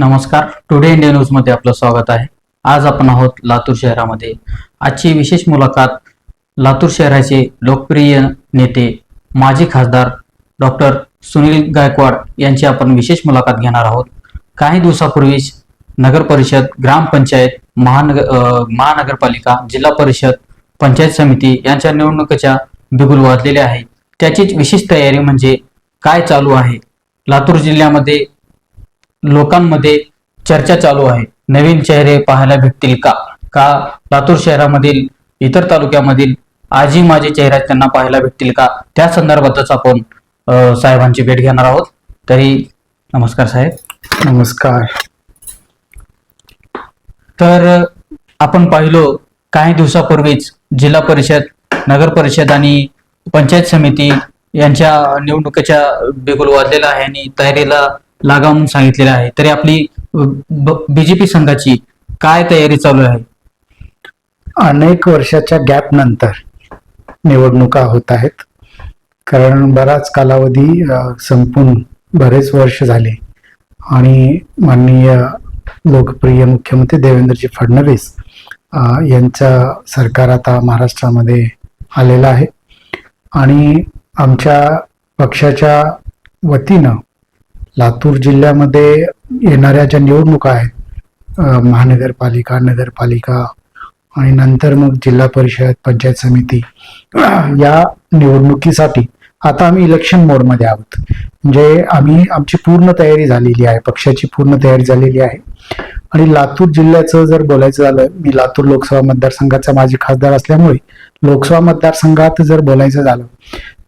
नमस्कार. Today India न्यूजमध्ये आपलं स्वागत आहे. आज आपण आहोत लातूर शहरामध्ये. आजची विशेष मुलाखत लातूर शहराचे लोकप्रिय नेते माजी खासदार डॉक्टर सुनील गायकवाड यांची आपण विशेष मुलाखत घेणार आहोत. काही दिवसापूर्वीच नगर परिषद ग्रामपंचायत महानगर महानगरपालिका जिल्हा परिषद पंचायत समिती यांच्या निवडणुकीच्या बिगुल वाजलेल्या आहे त्याचीच विशेष तयारी म्हणजे काय चालू आहे? लातूर जिल्ह्यामध्ये लोकांमध्ये चर्चा चालू आहे. नवीन चेहरे पाहायला भेटतील का? का लातूर शहरामधील इतर तालुक्यामधील आजी माझे चेहरे त्यांना पाहायला भेटतील का? त्या संदर्भातच आपण साहेबांची भेट घेणार आहोत. तरी नमस्कार साहेब. नमस्कार. तर आपण पाहिलो काही दिवसापूर्वीच जिल्हा परिषद नगर परिषद आणि पंचायत समिती यांच्या निवडणुकीच्या बिगुल वाजलेला आहे आणि तयारीला लागा म्हणून सांगितलेलं आहे. तरी आपली बीजेपी संघाची काय तयारी चालू आहे? अनेक वर्षाच्या गॅप नंतर निवडणुका होत आहेत. कारण बराच कालावधी संपून बरेच वर्ष झाले. आणि माननीय लोकप्रिय मुख्यमंत्री देवेंद्रजी फडणवीस यांचा यांचं सरकार आता महाराष्ट्रामध्ये आलेलं आहे. आणि आमच्या पक्षाच्या वतीनं लातूर जिल्ह्यामध्ये येणाऱ्या ज्या निवडणुका आहेत महानगरपालिका नगरपालिका आणि नंतर मग जिल्हा परिषद पंचायत समिती या निवडणुकीसाठी आता आम्ही इलेक्शन मोडमध्ये आहोत. म्हणजे आम्ही आमची पूर्ण तयारी झालेली आहे पक्षाची पूर्ण तयारी झालेली आहे. आणि लातूर जिल्ह्याचं जर बोलायचं झालं मी लातूर लोकसभा मतदारसंघाचा माजी खासदार असल्यामुळे लोकसभा मतदारसंघात जर बोलायचं झालं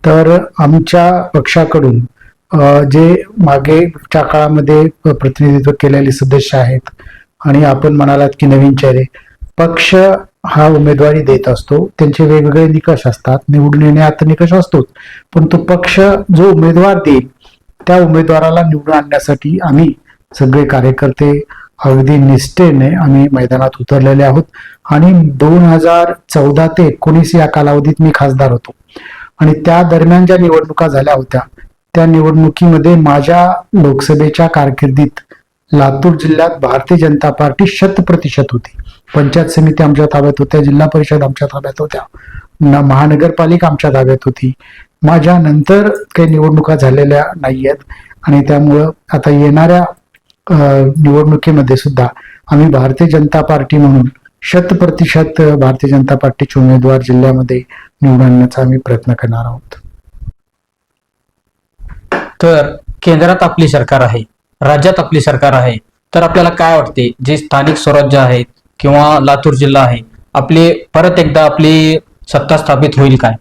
तर आमच्या पक्षाकडून जे मागेच्या काळामध्ये प्रतिनिधित्व केलेले सदस्य आहेत आणि आपण म्हणालात की नवीन चेहरे पक्ष हा उमेदवारी देत असतो. त्यांचे वेगवेगळे निकष असतात. निवडून येण्यात निकष असतोच. पण तो पक्ष जो उमेदवार देईल त्या उमेदवाराला निवडून आणण्यासाठी आम्ही सगळे कार्यकर्ते अगदी निष्ठेने आम्ही मैदानात उतरलेले आहोत. आणि दोन हजार चौदा ते एकोणीस या कालावधीत मी खासदार होतो. आणि त्या दरम्यान ज्या निवडणुका झाल्या होत्या त्या निवडणुकीमध्ये माझ्या लोकसभेच्या कारकिर्दीत लातूर जिल्ह्यात भारतीय जनता पार्टी शत प्रतिशत होती. पंचायत समिती आमच्या ताब्यात होत्या जिल्हा परिषद आमच्या ताब्यात होत्या ना महानगरपालिका आमच्या ताब्यात होती. माझ्या नंतर काही निवडणुका झालेल्या नाही आहेत आणि त्यामुळं आता येणाऱ्या निवडणुकीमध्ये सुद्धा आम्ही भारतीय जनता पार्टी म्हणून शत प्रतिशत भारतीय जनता पार्टीचे उमेदवार जिल्ह्यामध्ये निवडण्याचा आम्ही प्रयत्न करणार आहोत. तर केंद्रात आपली सरकार आहे राज्यात आपली सरकार आहे तर आपल्याला काय वाटते? जे स्थानिक स्वराज्य आहेत किंवा लातूर जिल्हा आहे आपली परत एकदा आपली सत्ता स्थापित होईल काय?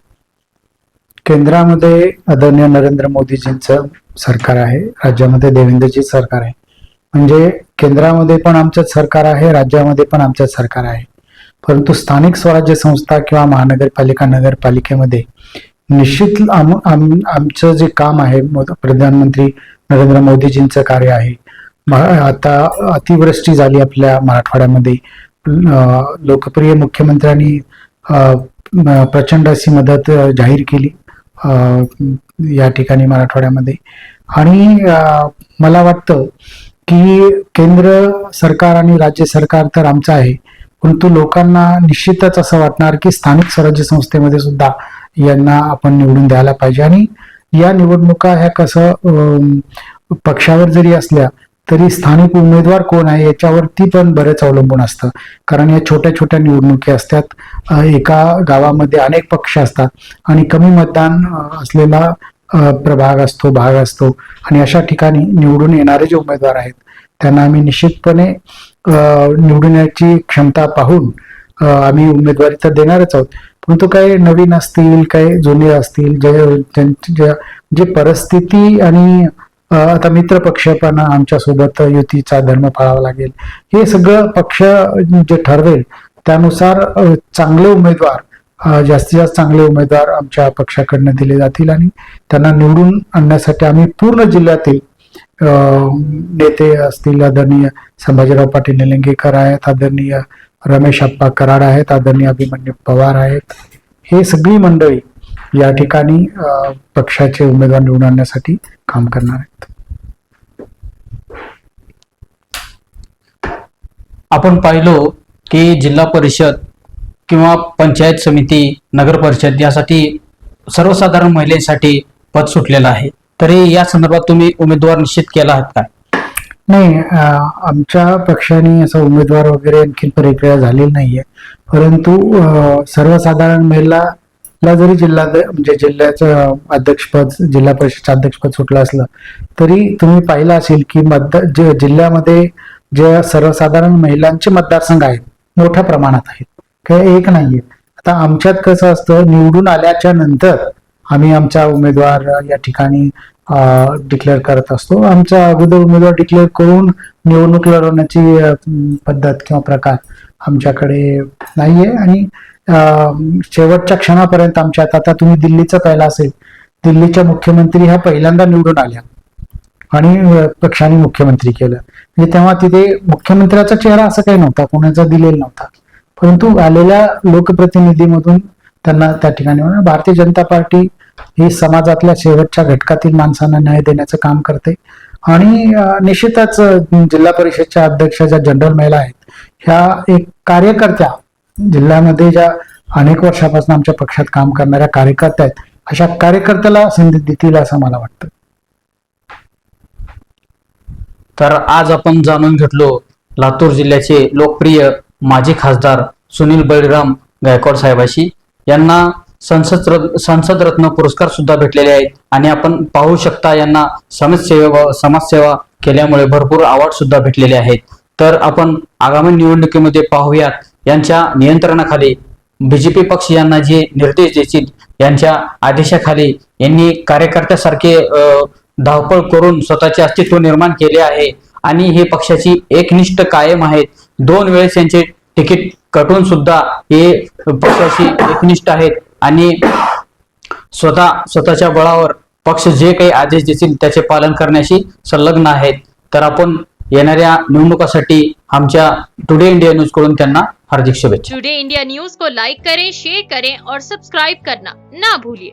केंद्रामध्ये आदरणीय नरेंद्र मोदीजींचं सरकार आहे राज्यामध्ये देवेंद्रजी सरकार आहे. म्हणजे केंद्रामध्ये पण आमचंच सरकार आहे राज्यामध्ये पण आमचंच सरकार आहे. परंतु स्थानिक स्वराज्य संस्था किंवा महानगरपालिका नगरपालिकेमध्ये निश्चित आम, आम, आमचं जे काम आहे प्रधानमंत्री नरेंद्र मोदीजींचं कार्य आहे आता अतिवृष्टी झाली आपल्या मराठवाड्यामध्ये. लोकप्रिय मुख्यमंत्र्यांनी प्रचंड अशी मदत जाहीर केली या ठिकाणी मराठवाड्यामध्ये. आणि मला वाटतं की केंद्र सरकार आणि राज्य सरकार तर आमचं आहे परंतु लोकांना निश्चितच असं वाटणार की स्थानिक स्वराज्य संस्थेमध्ये सुद्धा यांना आपण निवडून द्यायला पाहिजे. आणि या निवडणुका ह्या कसं अं, पक्षावर जरी असल्या तरी स्थानिक उमेदवार कोण आहे याच्यावरती पण बरेच अवलंबून असतं. कारण या छोट्या छोट्या निवडणुकी असतात. एका गावामध्ये अनेक पक्ष असतात. आणि कमी मतदान असलेला प्रभाग असतो भाग असतो. आणि अशा ठिकाणी निवडून येणारे जे उमेदवार आहेत त्यांना आम्ही निश्चितपणे अं, क्षमता पाहून आम्ही उमेदवारी तर देणारच आहोत. परंतु काही नवीन असतील काही जुने असतील जे ज्या- जे परिस्थिती आणि आता मित्र पक्ष आमच्यासोबत युतीचा धर्म पाळावा लागेल हे सगळं पक्ष जे ठरवेल त्यानुसार चांगले उमेदवार जास्तीत जास्त चांगले उमेदवार आमच्या पक्षाकडनं दिले जातील आणि त्यांना निवडून आणण्यासाठी आम्ही पूर्ण जिल्ह्यातील नेते असतील आदरणीय संभाजीराव पाटील निलंगेकर आहेत आदरणीय रमेश अप्पा कराड आहेत आदरणीय अभिमन्यू पवार आहेत. हे सगळी मंडळी या ठिकाणी अं, पक्षाचे उमेदवार निवडून आणण्यासाठी काम करणार आहेत. आपण पाहिलो की जिल्हा परिषद किंवा पंचायत समिती नगर परिषद यासाठी सर्वसाधारण महिलांसाठी पद सुटलेलं आहे. तरी या संदर्भात तुम्ही उमेदवार निश्चित केला आहात का? नाही आमच्या पक्षाने असा उमेदवार वगैरे आणखी प्रक्रिया झालेली नाहीये. परंतु सर्वसाधारण सर्वसाधारण महिलाला जरी जिल्हा म्हणजे जिल्ह्याचं अध्यक्षपद जिल्हा परिषदचं अध्यक्षपद सुटलं असलं तरी तुम्ही पाहिलं असेल की मतदार जे जिल्ह्यामध्ये जे सर्वसाधारण महिलांचे मतदारसंघ आहेत मोठ्या प्रमाणात आहेत. काही एक नाहीये. आता आमच्यात कसं असतं निवडून आल्याच्यानंतर आम्ही आमचा उमेदवार या ठिकाणी डिक्लेअर करत असतो. आमच्या अगोदर उमेदवार डिक्लेअर करून निवडणूक लढवण्याची पद्धत किंवा प्रकार आमच्याकडे नाहीये. आणि शेवटच्या क्षणापर्यंत आमच्यात आता तुम्ही दिल्लीचं पहिला असेल दिल्लीच्या मुख्यमंत्री ह्या पहिल्यांदा निवडून आल्या. आणि पक्षाने मुख्यमंत्री केलं. म्हणजे तेव्हा तिथे मुख्यमंत्र्याचा चेहरा असं काही नव्हता कोणाचा दिलेला नव्हता. परंतु आलेल्या लोकप्रतिनिधीमधून त्यांना त्या ठिकाणी भारतीय जनता पार्टी ही समाजातल्या शेवटच्या घटकातील माणसांना न्याय देण्याचं काम करते. आणि निश्चितच जिल्हा परिषदच्या अध्यक्ष ज्या जनरल महिला आहेत ह्या एक कार्यकर्त्या जिल्ह्यामध्ये ज्या अनेक वर्षापासून आमच्या पक्षात काम करणाऱ्या कार्यकर्त्या आहेत अशा कार्यकर्त्याला संधी देतील असं मला वाटतं. तर आज आपण जाणून घेतलो लातूर जिल्ह्याचे लोकप्रिय माजी खासदार सुनील बळीराम गायकवाड साहेबाशी. यांना संसद रत्न संसद रत्न पुरस्कार सुद्धा भेटलेले आहेत. आणि आपण पाहू शकता यांना समाजसेवा समाजसेवा केल्यामुळे भरपूर अवॉर्ड सुद्धा भेटलेले आहेत. तर आपण आगामी निवडणुकीमध्ये पाहूयात यांच्या नियंत्रणाखाली बीजेपी पक्ष यांना जे निर्देश देतील यांच्या आदेशाखाली यांनी कार्यकर्त्यासारखे धावपळ करून स्वतःचे अस्तित्व निर्माण केले आहे. आणि हे पक्षाची एकनिष्ठ कायम आहेत. दोन वेळेस यांचे तिकीट कटून सुद्धा हे पक्षाशी एकनिष्ठ आहेत. आणि स्वतः स्वतःच्या बळावर पक्ष जे काही आदेश देतील त्याचे पालन करण्याशी संलग्न आहेत. तर आपण येणाऱ्या निवडणुकासाठी आमच्या टुडे इंडिया न्यूजकडून त्यांना हार्दिक शुभेच्छा. टुडे इंडिया न्यूज को लाइक करें शेयर करें और सब्सक्राइब करना ना भूलिए.